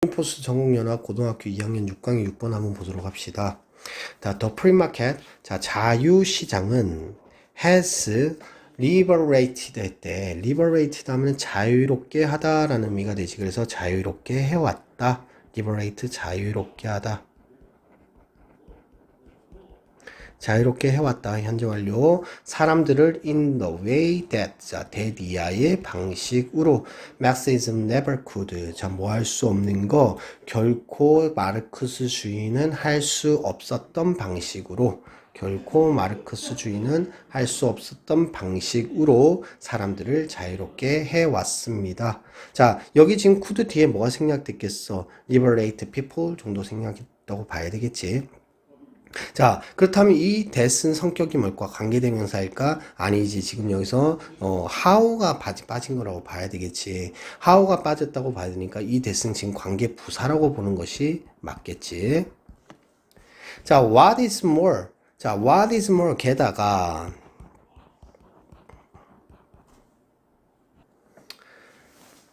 포스 전국연합 고등학교 2학년 6강의 6번 한번 보도록 합시다. 자, The Free Market. 자, 자유시장은 has liberated 했대. liberated 하면 자유롭게 하다라는 의미가 되지. 그래서 자유롭게 해왔다. liberate 자유롭게 하다. 자유롭게 해왔다. 현재 완료. 사람들을 in the way that. 자, 이하의 방식으로. Marxism never could. 자, 뭐 할 수 없는 거. 결코 마르크스 주의는 할 수 없었던 방식으로. 결코 마르크스 주의는 할 수 없었던 방식으로 사람들을 자유롭게 해왔습니다. 자, 여기 지금 could 뒤에 뭐가 생략됐겠어? liberate people 정도 생략했다고 봐야 되겠지. 자, 그렇다면 이 that은 성격이 뭘까? 관계대명사일까? 아니지. 지금 여기서 어, how가 빠진 거라고 봐야 되겠지. how가 빠졌다고 봐야 되니까 이 that은 지금 관계 부사라고 보는 것이 맞겠지. 자, what is more? 자, what is more? 게다가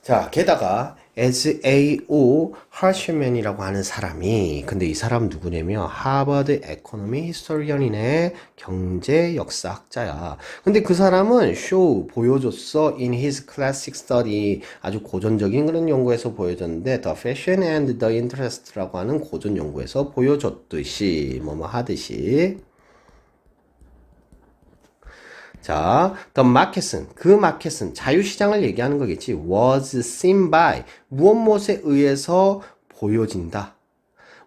자, 게다가 as A.O. 하셔맨이라고 하는 사람이 근데 이 사람 누구냐면 하버드 에코노미 히스토리언이네 경제 역사학자야. 근데 그 사람은 show 보여줬어 in his classic study 아주 고전적인 그런 연구에서 보여줬는데 the fashion and the interest라고 하는 고전 연구에서 보여줬듯이 뭐뭐 하듯이 자, the market은 그 마켓은 자유시장을 얘기하는 거겠지. was seen by 무엇 무엇에 의해서 보여진다.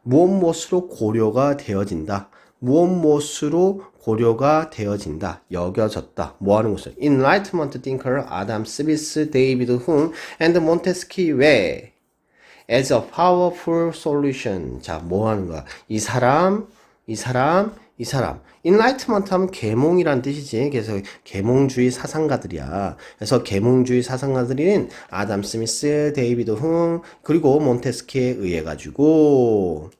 무엇 무엇으로 고려가 되어진다. 무엇 무엇으로 고려가 되어진다. 여겨졌다. 뭐 하는 것을 enlightenment thinker 아담 스미스, 데이비드 훔, and 몬테스키 외 as a powerful solution. 자, 뭐 하는 거야? 이 사람, 이 사람, 이 사람. enlightenment 하면 계몽이란 뜻이지. 그래서 계몽주의 사상가들이야. 그래서 계몽주의 사상가들인 아담 스미스, 데이비드 훔, 그리고 몬테스키에 의해 가지고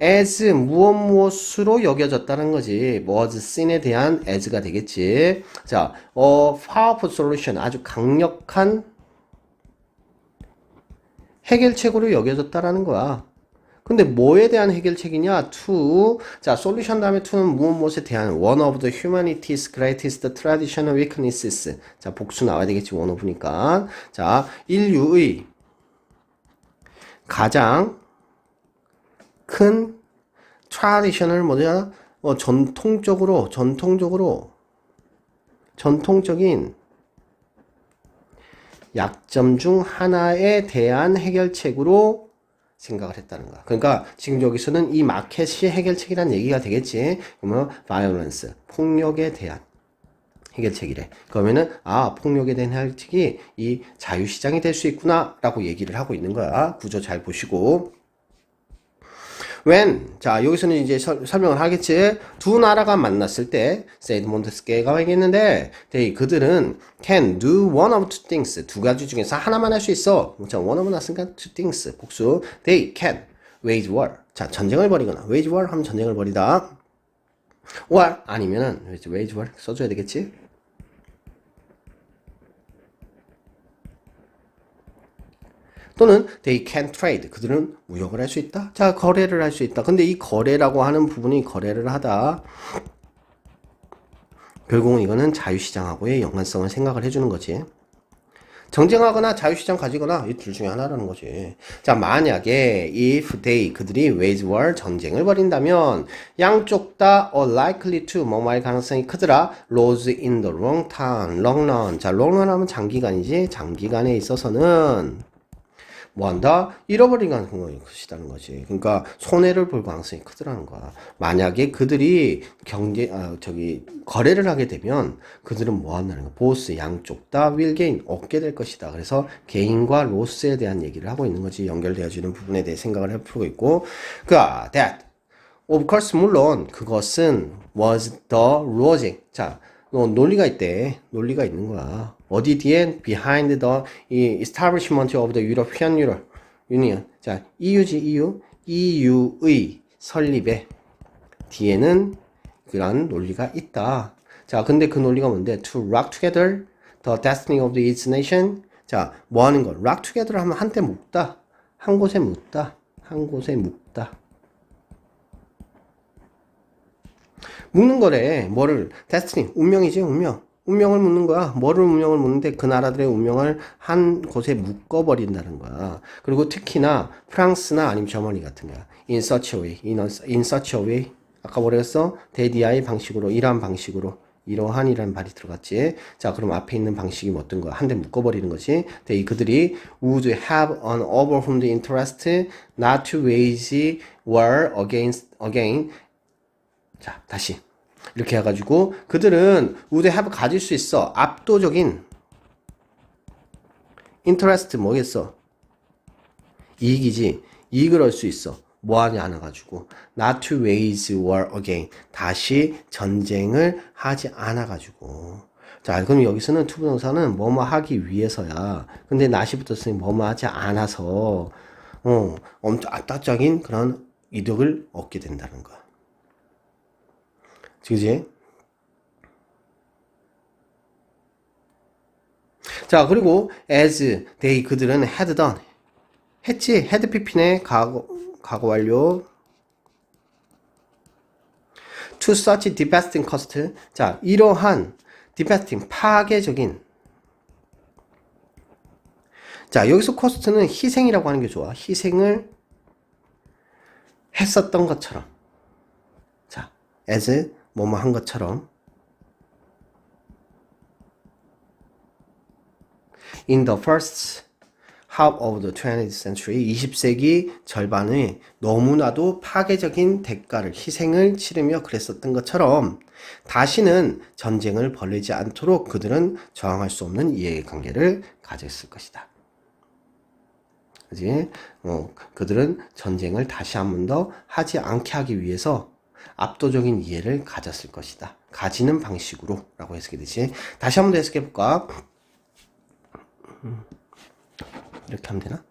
as 무엇 무엇으로 여겨졌다는 거지. was seen에 대한 as가 되겠지. 자, 어, powerful solution. 아주 강력한 해결책으로 여겨졌다라는 거야. 근데 뭐에 대한 해결책이냐? to. 자, 솔루션 다음에 to는 무엇 무엇에 대한 one of the humanity's greatest traditional weaknesses. 자, 복수 나와야 되겠지. one of니까. 자, 인류의 가장 큰 traditional 뭐냐? 어, 전통적으로 전통적으로 전통적인 약점 중 하나에 대한 해결책으로 생각을 했다는 거야. 그러니까 지금 여기서는 이 마켓이 해결책이란 얘기가 되겠지. 그러면 violence, 폭력에 대한 해결책이래. 그러면은 아 폭력에 대한 해결책이 이 자유시장이 될 수 있구나라고 얘기를 하고 있는 거야. 구조 잘 보시고. When? 자 여기서는 이제 설, 설명을 하겠지. 두 나라가 만났을 때 세이드 몬테스케가 얘기했는데 they 그들은 can do one of two things. 두 가지 중에서 하나만 할 수 있어. 자 one of 났으니까 two things. 복수. they can. wage war. 자 전쟁을 벌이거나 wage war 하면 전쟁을 벌이다. Or 아니면은 wage war 써줘야 되겠지 또는 they can trade. 그들은 무역을 할 수 있다. 자, 거래를 할 수 있다. 근데 이 거래라고 하는 부분이 거래를 하다. 결국은 이거는 자유시장하고의 연관성을 생각을 해주는 거지. 정쟁하거나 자유시장 가지거나 이 둘 중에 하나라는 거지. 자, 만약에 if they 그들이 wage war 전쟁을 벌인다면 양쪽 다 are likely to 뭐뭐할 가능성이 크더라. lose in the long term, long run. 자, long run 하면 장기간이지. 장기간에 있어서는 뭐 한다? 잃어버린 가능성이 크시다는 거지. 그러니까 손해를 볼 가능성이 크더라는 거야. 만약에 그들이 경제 아 저기 거래를 하게 되면 그들은 뭐 한다는 거야? 보스 양쪽 다 윌게인 얻게 될 것이다. 그래서 개인과 로스에 대한 얘기를 하고 있는 거지. 연결되어지는 부분에 대해 생각을 해보고 있고. 그아 that of course 물론 그것은 was the logic. 자, 어, 논리가 있대. 논리가 있는 거야. 어디 뒤에 behind the establishment of the European Union. 자, EU지 EU. EU의 설립에 뒤에는 그런 논리가 있다. 자, 근데 그 논리가 뭔데? To rock together the destiny of its nation. 자, 뭐 하는 거? rock together 하면 한때 묶다. 한 곳에 묻다. 한 곳에 묵다. 묻는 거래. 뭐를? 데스티니. 운명이지, 운명. 운명을 묻는 거야. 뭐를 운명을 묻는데 그 나라들의 운명을 한 곳에 묶어버린다는 거야. 그리고 특히나 프랑스나 아니면 저머니 같은 거야. In such a way. In, in such a way. 아까 뭐라 했어? 대디아의 방식으로, 이러한 방식으로. 이러한이라는 말이 들어갔지. 자, 그럼 앞에 있는 방식이 뭐 어떤 거야? 한 대 묶어버리는 거지. 네, 그들이 would have an overwhelmed interest not to wage war against, again. 자, 다시. 이렇게 해가지고 그들은 would have 가질 수 있어. 압도적인 interest 뭐겠어? 이익이지. 이익을 얻을 수 있어. 뭐 하냐 안 해가지고 not to wage war again 다시 전쟁을 하지 않아 가지고 자 그럼 여기서는 투부동사는 뭐뭐 하기 위해서야 근데 not이 붙었으니 뭐뭐 하지 않아서 어 엄청 압도적인 그런 이득을 얻게 된다는 거야 그지? 자 그리고 as they 그들은 had done. 했지? had pp네 과거 과거 완료. To such devastating cost. 자 이러한 devastating 파괴적인. 자 여기서 코스트는 희생이라고 하는 게 좋아. 희생을 했었던 것처럼. 자 as 뭐뭐 한 것처럼 in the first half of the 20th century 20세기 절반에 너무나도 파괴적인 대가를 희생을 치르며 그랬었던 것처럼 다시는 전쟁을 벌이지 않도록 그들은 저항할 수 없는 이해관계를 가졌을 것이다. 그지? 어, 그들은 전쟁을 다시 한 번 더 하지 않게 하기 위해서 압도적인 이해를 가졌을 것이다. 가지는 방식으로 라고 해석이 되지. 다시 한번 더 해석해 볼까? 이렇게 하면 되나?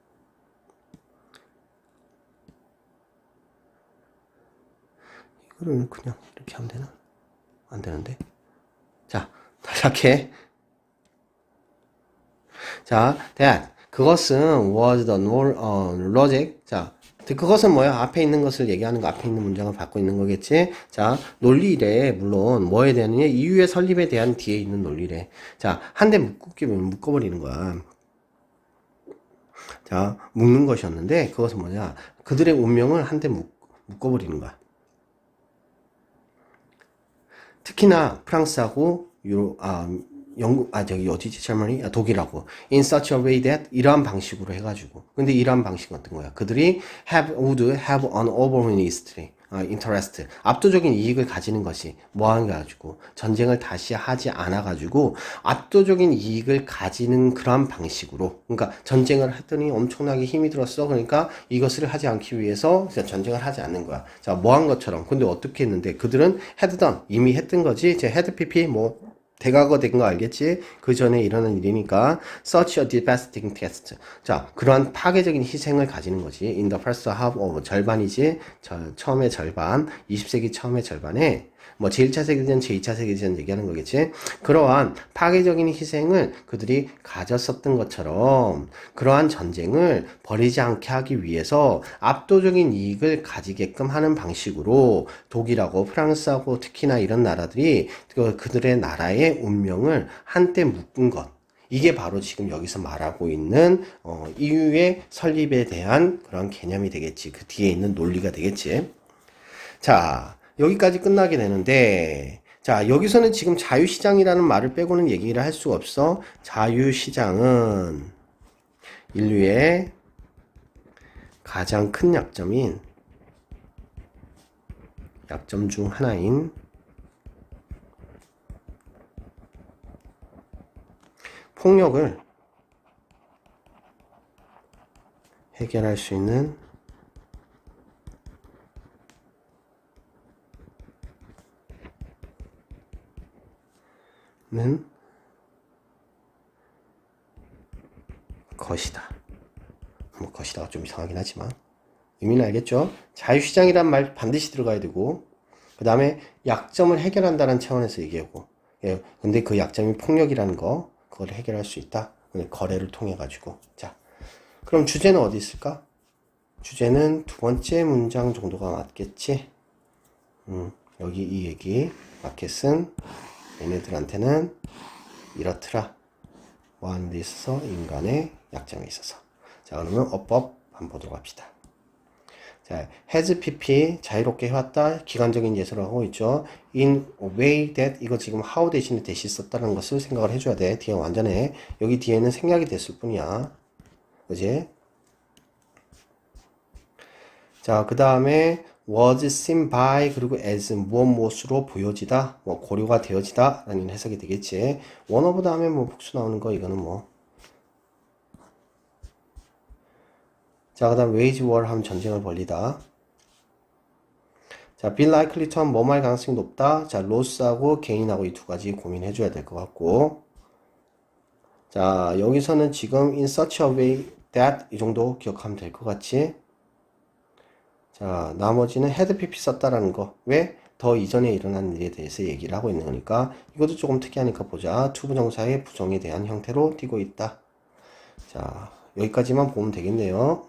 이거를 그냥 이렇게 하면 되나? 안 되는데. 자, 다시 할게. 자, that. 그것은 was the 어, logic. 자, 그것은 뭐야? 앞에 있는 것을 얘기하는 거, 앞에 있는 문장을 받고 있는 거겠지? 자, 논리래. 물론, 뭐에 대한, 이유의 설립에 대한 뒤에 있는 논리래. 자, 한 대 묶기면 묶어버리는 거야. 자, 묶는 것이었는데, 그것은 뭐냐? 그들의 운명을 한 대 묶어버리는 거야. 특히나 프랑스하고 유로, 아, 영국, 아, 저기, 어디지, 젊은이? 아, 독일하고. in such a way that, 이러한 방식으로 해가지고. 근데 이러한 방식은 어떤 거야? 그들이 have, would have an overwhelming 아, interest. 압도적인 이익을 가지는 것이 게 가지고 전쟁을 다시 하지 않아 가지고 압도적인 이익을 가지는 그러한 방식으로 그러니까 전쟁을 했더니 엄청나게 힘이 들었어 그러니까 이것을 하지 않기 위해서 전쟁을 하지 않는 거야 자 뭐 한 것처럼 근데 어떻게 했는데 그들은 헤드던 이미 했던 거지 제 헤드 PP 뭐 대과거 된 거 알겠지? 그 전에 일어난 일이니까 such a devastating test. 자, 그러한 파괴적인 희생을 가지는 거지. in the first half of 절반이지. 저, 처음의 절반, 20세기 처음의 절반에 뭐 제1차 세계대전, 제2차 세계대전 얘기하는 거겠지. 그러한 파괴적인 희생을 그들이 가졌었던 것처럼 그러한 전쟁을 벌이지 않게 하기 위해서 압도적인 이익을 가지게끔 하는 방식으로 독일하고 프랑스하고 특히나 이런 나라들이 그- 그들의 나라의 운명을 한때 묶은 것. 이게 바로 지금 여기서 말하고 있는 어, 이유의 설립에 대한 그런 개념이 되겠지. 그 뒤에 있는 논리가 되겠지. 자, 여기까지 끝나게 되는데, 자, 여기서는 지금 자유시장이라는 말을 빼고는 얘기를 할 수가 없어. 자유시장은 인류의 가장 큰 약점인, 약점 중 하나인, 폭력을 해결할 수 있는 는 것이다. 뭐 것이다가 좀 이상하긴 하지만 의미는 알겠죠? 자유시장이란 말 반드시 들어가야 되고 그 다음에 약점을 해결한다는 차원에서 얘기하고 예, 근데 그 약점이 폭력이라는 거 그걸 해결할 수 있다. 거래를 통해 가지고 자 그럼 주제는 어디 있을까? 주제는 두 번째 문장 정도가 맞겠지? 음, 여기 이 얘기. 마켓은 얘네들한테는 이렇더라. 뭐 하는 데 있어서 인간의 약점에 있어서. 자, 그러면 어법 한번 보도록 합시다. 자, has pp 자유롭게 해왔다. 기관적인 예술을 하고 있죠. in way that 이거 지금 how 대신에 대시 썼다는 것을 생각을 해줘야 돼. 뒤에 완전해. 여기 뒤에는 생략이 됐을 뿐이야. 그지? 자, 그 다음에 was seen by 그리고 as 무엇 무엇으로 보여지다, 뭐 고려가 되어지다 라는 해석이 되겠지. of 다음에 뭐 복수 나오는 거 이거는 뭐. 자, 그 다음 wage war 하면 전쟁을 벌리다. 자, be likely to 하면 뭐할 가능성이 높다. 자, loss하고 gain하고 이 두 가지 고민해 줘야 될 것 같고. 자, 여기서는 지금 in such a way that 이 정도 기억하면 될 것 같지? 자, 나머지는 헤드 PP 썼다라는 거. 왜? 더 이전에 일어난 일에 대해서 얘기를 하고 있는 거니까 이것도 조금 특이하니까 보자. 투부정사의 부정에 대한 형태로 띄고 있다. 자, 여기까지만 보면 되겠네요.